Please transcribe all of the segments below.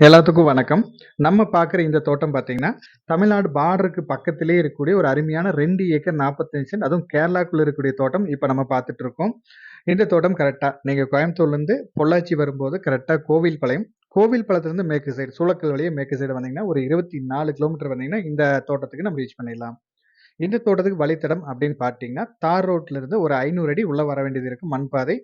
எல்லாத்துக்கும் வணக்கம். நம்ம பார்க்குற இந்த தோட்டம் பார்த்தீங்கன்னா, தமிழ்நாடு பார்டருக்கு பக்கத்திலேயே இருக்கக்கூடிய ஒரு அருமையான ரெண்டு ஏக்கர் 45 சென்ட் அதுவும் கேரளாக்குள்ளே இருக்கக்கூடிய தோட்டம் இப்போ நம்ம பார்த்துட்டு இருக்கோம். இந்த தோட்டம் கரெக்டாக நீங்கள் கோயம்புத்தூர்லேருந்து பொள்ளாச்சி வரும்போது கரெக்டாக கோவில் பாளையம் கோவில் பழத்துலேருந்து மேற்கு சைடு சூளக்கல் வழியே மேற்கு சைடு வந்தீங்கன்னா, ஒரு 24 கிலோமீட்டர் வந்தீங்கன்னா, இந்த தோட்டத்துக்கு நம்ம ரீச் பண்ணிடலாம். இந்த தோட்டத்துக்கு வழித்தடம் அப்படின்னு பார்த்தீங்கன்னா, தார் ரோட்லருந்து ஒரு ஐநூறு அடி உள்ளே வர வேண்டியது இருக்கும் மண் பாதை.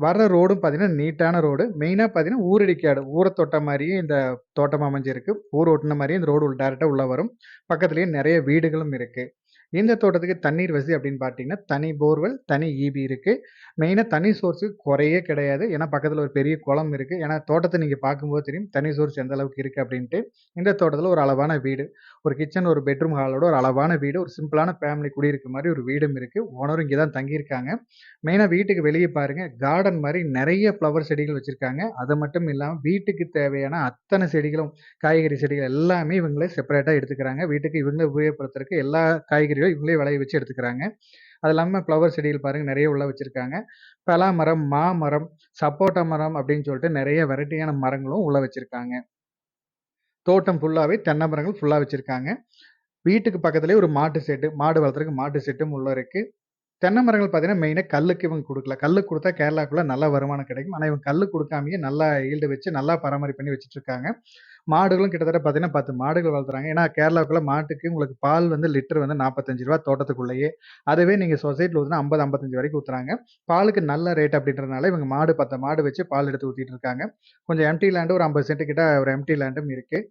வர்ற ரோடும் பார்த்தீங்கன்னா, நீட்டான ரோடு. மெயினாக பார்த்தீங்கன்னா, ஊரடிக்காடு. ஊரை தொட்ட மாதிரியும் இந்த தோட்டம் அமைஞ்சிருக்கு. ஊர் ஒட்டின மாதிரியே இந்த ரோடு டேரெக்டாக உள்ள வரும். பக்கத்துலேயே நிறைய வீடுகளும் இருக்குது இந்த தோட்டத்துக்கு தண்ணீர் வசதி அப்படின்னு பார்த்தீங்கன்னா, தனி போர்வெல், தனி ஈபி இருக்குது மெயினாக தனி சோர்ஸு குறையே கிடையாது. ஏன்னா, பக்கத்தில் ஒரு பெரிய குளம் இருக்குது ஏன்னா, தோட்டத்தை நீங்கள் பார்க்கும்போது தெரியும். தனி சோர்ஸ் எந்த அளவுக்கு இருக்கு அப்படின்ட்டு. இந்த தோட்டத்தில் ஒரு அளவான வீடு. ஒரு கிச்சன், ஒரு பெட்ரூம் ஹாலோட ஒரு அளவான வீடு. ஒரு சிம்பிளான ஃபேமிலி குடியிருக்க மாதிரி ஒரு வீடும் இருக்குது ஓனரும் இங்கே தான் தங்கியிருக்காங்க. மெயினாக வீட்டுக்கு வெளியே பாருங்க, கார்டன் மாதிரி நிறைய ஃப்ளவர் செடிகள் வச்சுருக்காங்க அது மட்டும் இல்லாமல் வீட்டுக்கு தேவையான அத்தனை செடிகளும், காய்கறி செடிகள் எல்லாமே இவங்களே செப்பரேட்டாக எடுத்துக்கிறாங்க. வீட்டுக்கு இவங்களே உபயோகப்படுத்துறதுக்கு எல்லா காய்கறிகளும் இவங்களே விளைய வச்சு எடுத்துக்கிறாங்க. அது இல்லாம ஃப்ளவர் செடிகள் பாருங்க நிறைய உள்ள வச்சிருக்காங்க. பலா மரம், மாமரம், சப்போட்டா மரம் அப்படின்னு சொல்லிட்டு நிறைய வெரைட்டியான மரங்களும் உள்ள வச்சிருக்காங்க. தோட்டம் ஃபுல்லாவே தென்னை மரங்கள் ஃபுல்லா வச்சிருக்காங்க. வீட்டுக்கு பக்கத்துலேயே ஒரு மாட்டு செட்டு மாடு வளர்த்துறதுக்கு மாட்டு செட்டும் உள்ள இருக்கு. தென்னை மரங்கள் பார்த்தீங்கன்னா, மெயினாக கல்லுக்கு இவங்க கொடுக்கல கல்லுக்கு கொடுத்தா கேரளாக்குள்ளே நல்ல வருமானம் கிடைக்கும். ஆனால் இவங்க கல்லு கொடுக்காமையே நல்லா ஈல்டு வச்சு நல்லா பராமரிப்பு பண்ணி வச்சுட்டுருக்காங்க. மாடுகளும் கிட்டத்தட்ட பார்த்தீங்கன்னா, 10 மாடுகள் வளர்த்துறாங்க. ஏன்னா, கேரளாவுக்குள்ள மாட்டுக்கு உங்களுக்கு பால் வந்து லிட்டர் வந்து நாற்பத்தஞ்சு ரூபா தோட்டத்துக்குள்ளேயே. அதுவே நீங்கள் சொசைட்டியில் ஊற்றினா ஐம்பது ஐம்பத்தஞ்சு வரைக்கும் ஊற்றுறாங்க பாலுக்கு நல்ல ரேட் அப்படின்றதுனால இவங்க மாடு 10 மாடு வச்சு பால் எடுத்து ஊற்றிட்டு இருக்காங்க. கொஞ்சம் எம்டி லேண்டு ஒரு 50 சென்ட் கிட்ட ஒரு எம்டி லேண்டும் இருக்குது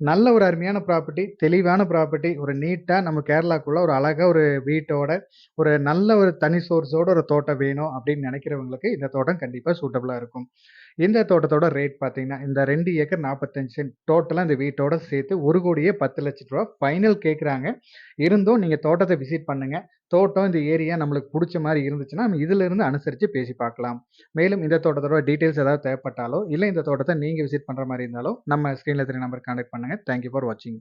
நல்ல ஒரு அருமையான ப்ராப்பர்ட்டி, தெளிவான ப்ராப்பர்ட்டி, ஒரு நீட்டாக நம்ம கேரளாக்குள்ள ஒரு அழகாக ஒரு வீட்டோட, ஒரு நல்ல ஒரு தனி சோர்ஸோட ஒரு தோட்டம் வேணும் அப்படின்னு நினைக்கிறவங்களுக்கு இந்த தோட்டம் கண்டிப்பாக சூட்டபுளாக இருக்கும். இந்த தோட்டத்தோட ரேட் பார்த்தீங்கன்னா, இந்த ரெண்டு ஏக்கர் 45 சென்ட் டோட்டலாக இந்த வீட்டோட சேர்த்து ஒரு கோடியே பத்து லட்ச ரூபா ஃபைனல் கேட்குறாங்க. இருந்தும் நீங்கள் தோட்டத்தை விசிட் பண்ணுங்கள் தோட்டம் இந்த ஏரியா நம்மளுக்கு பிடிச்ச மாதிரி இருந்துச்சுன்னா, நம்ம இதிலிருந்து அனுசரித்து பேசி பார்க்கலாம். மேலும் இந்த தோட்டத்தோட டீட்டெயில்ஸ் ஏதாவது தேவைப்பட்டாலோ, இல்லை இந்த தோட்டத்தை நீங்கள் விசிட் பண்ற மாதிரி இருந்தாலோ, நம்ம ஸ்க்ரீனில் தெரிய நம்பருக்கு கான்டாக்ட் பண்ணுங்க. தேங்க் யூ ஃபார் வாட்சிங்.